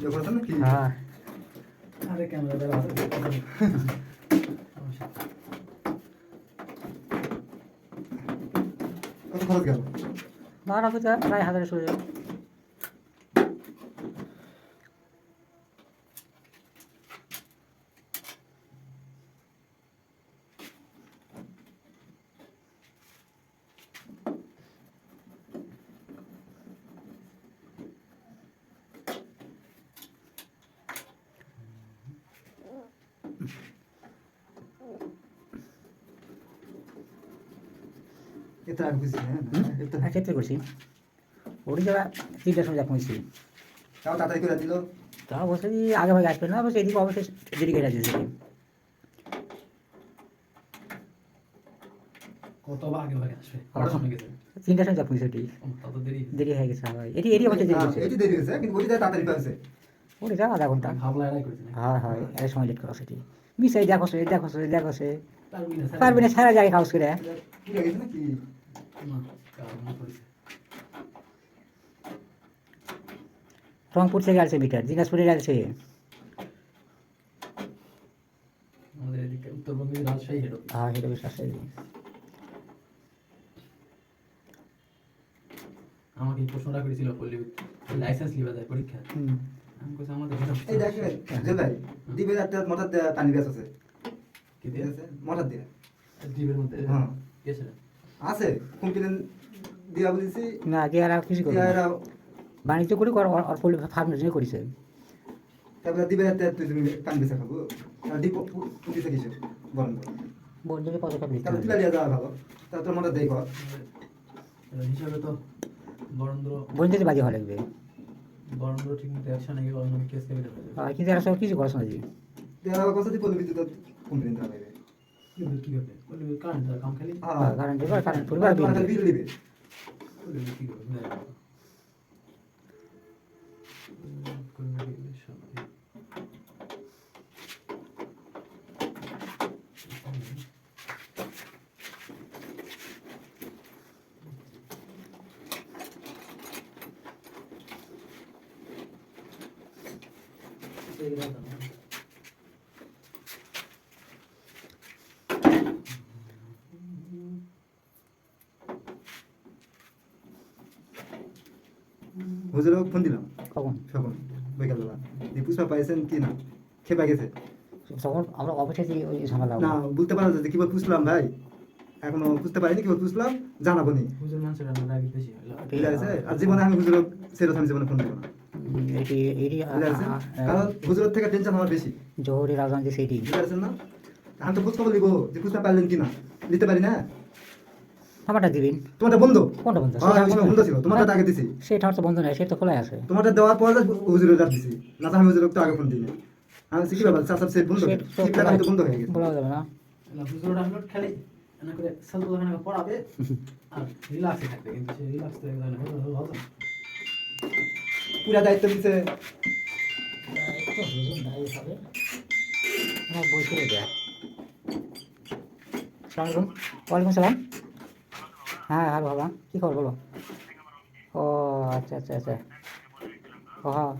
Video করছেন নাকি? হ্যাঁ। আরে ক্যামেরা দ্বারা আছে কত খরচ গেল? প্রায় হাজারে চলে যাবে। হ্যাঁ এত হ্যাঁ ক্ষেত্রে করছি। ওটি যারা তিনটার সময় হয়েছি তাও তাড়াতাড়ি করে দিল? তা অবশ্যই আগে ভাগে আসবে না অবশ্যই এদিকে অবশ্যই দেরি কত আগে ভাগে আসবে? তিনটার সময় এটি দেরি দেরি হয়ে গেছে হয় এটি এটি অবশ্যই দেরি হ্যাঁ, হয়েছে। এটি দেরি হয়েছে কিন্তু ওইটা তাড়াতাড়ি পেয়েছে ওটি যা আধা ঘণ্টা। হয় হয় এর সময় লেট করা সেটি। মিশাই দেখো সে দেখো সে দেখো সে। পারবি না সারা জায়গায় খাওয়াস করে। রংপুর থেকে আসছে বিটার দিনাজপুরে আসছে আমাদের এদিকে উত্তরবঙ্গের রাজশাহী হেড হ্যাঁ আমাকে প্রশ্নটা করেছিল পল্লী লাইসেন্স লিবা যায় পরীক্ষা। হুম। আমি কইছি আমাদের এই দেখেন যে ভাই দিবে যাতে মোটর পানি আছে। কি ঠিক দিয়ে আছে? মোটর দিয়ে দ্বীপের মধ্যে হ্যাঁ। গেছে আছে কমপ্লেন দিয়া বলেছি। না আগে আর কিছু এরা বাণিজ্য করে কর অল্প ফার্ম জন্য করেছে। তারপরে দিবে যাতে তুই তুমি পানি বেচা খাব। আর বন্ধুকে পদক্ষেপ নিতে তাহলে তুলে দিয়ে যাওয়া ভালো। তাহলে তোর দেই কর হিসাবে তো বরেন্দ্র বন্ধুদের বাজে হওয়া লাগবে। বরেন্দ্র ঠিক মতো অ্যাকশন নিয়ে গেল কেস কেটে ফেলে আর কিন্তু এরা সব কিছু করছে না জি দেওয়া কথা দিয়ে বলবি তুই তো কমপ্লেন দেওয়া লাগবে কিন্তু কি হবে বলবি কারেন্ট কাম খালি হ্যাঁ কারণ দেবার কারণ পরিবার তোমার বিল বিল দিবে বলবি কি করবে না কনগ্রাচুলেশন হুজুর ফোন দিলাম। কখন? সখন বিকালবেলা। দিয়ে পুষ্পা পাইছেন কি না? খেপা গেছে। তখন আমরা অফিসে যে ওই ঝামেলা না বলতে পারা যাচ্ছে কি বল পুষলাম ভাই। এখনও বুঝতে পারিনি কি বল পুষলাম জানাব নি। হুজুর মানুষের রাগি বেশি ঠিক আছে? আর জীবনে আমি হুজুর আমি জীবনে ফোন দেবো না। কারণ হুজুরের থেকে টেনশন আমার বেশি। বুঝতে পারছেন না? আমি তো খোঁজ খবর লিখব যে পুষতে পারলেন কি না। দিতে পারি না? আমারটা দিবেন। তোমারটা বন্ধু? কোনটা বন্ধ? হ্যাঁ বন্ধ। ছিল। তোমারটা আগে দিছি। সেটা হচ্ছে বন্ধ নয় সেটা তো খোলাই আছে। তোমারটা দেওয়ার পর হুজুরের রাত দিছি। না তো আমি হুজুরের তো আগে ফোন দিই না আমি শিখি ব্যাপার? সাব সেট বন্ধ সেট ঠিকঠাক আমি তো বন্ধ হয়ে গেছে। বলা যাবে না। হুজুর ডাউনলোড খালি এনা করে সেলফ ওখানে পড়াবে আর রিল্যাক্সে থাকবে। কিন্তু সে রিল্যাক্স হলো হলো হলো। পুরা দায়িত্ব আমার সালামালাইকুম ওয়ালাইকুম সালাম হ্যাঁ হ্যাঁ বাবা। কী খবর বলো? ও আচ্ছা আচ্ছা আচ্ছা। ও হ্যাঁ।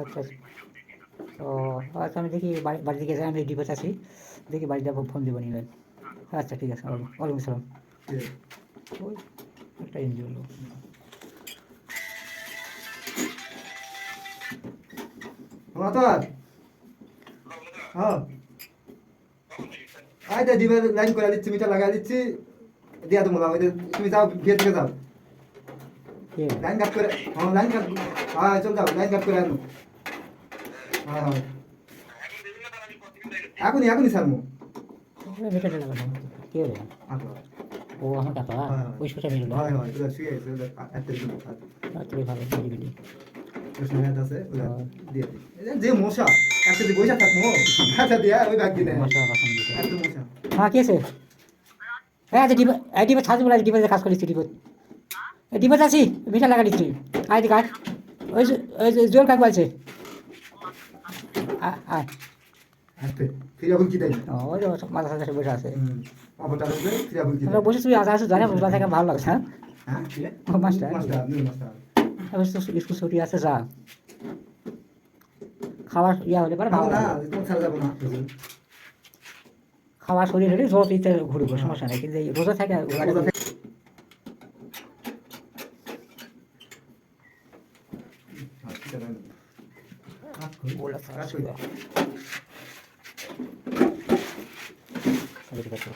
আচ্ছা আচ্ছা। ও আচ্ছা আমি দেখি বাড়ি বাড়ি থেকে যাই আমি ডিপোজ আছি। দেখি বাড়িতে ফোন দিব নিলেন আচ্ছা ঠিক আছে ওয়ালাইকুম সালাম। ওই একটা এনজিও লোক। আর হ্যাঁ। দা দিবে লাইন করে দিচ্ছি মিটার লাগাই দিচ্ছি। দিয়া ওই যে তুমি যাও বিয়ে থেকে যাও। লাইন কাট করে হ্যাঁ লাইন কাট হ্যাঁ চল যাও লাইন কাট করে আনো। হ্যাঁ হ্যাঁ। এখনই এখনই স্যার মো মিটারটা লাগানো কে আচ্ছা ও আমার কাকা হ্যাঁ। ওই সোটা মিলল হয় হয় ওটা শুয়ে গেছে ওটা একটা দিন রাত্রে ভালো বিলি বিলি প্রশ্ন আছে যে- মশা একটা থাকব। আচ্ছা দিয়া ওই ব্যাগ মশা। হ্যাঁ কে আছে? হ্যাঁ আচ্ছা ডিবা এই ডিবা ছাদ বলে ডিবা কাজ করেছি ডিবা। এই ডিবা আছি মিটার লাগা দিচ্ছি। আয় দিক আয়। ওই যে- ওই যে জোর কাক আয় বসে আছে। বসে তুই আসা আসো জানে ভালো লাগছে হ্যাঁ? হ্যাঁ মাস্টার। স্কুল ছুটি আছে যা। খাওয়ার ইয়া হলে পরে যাব না। খাওয়া শরীর হলে রোজ ইতে ঘুরবো সমস্যা নেই কিন্তু রোজা থাকে।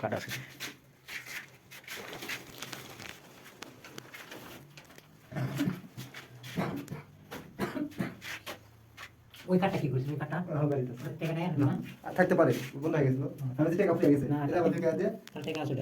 কাটা আছে ওই কি ওই হ্যাঁ, নেই না, আর থাকতে পারে বন্ধ হয়ে গেছিল। আমি টাকা গেছে। না, এটা আমাদের কাছে। টাকা আছে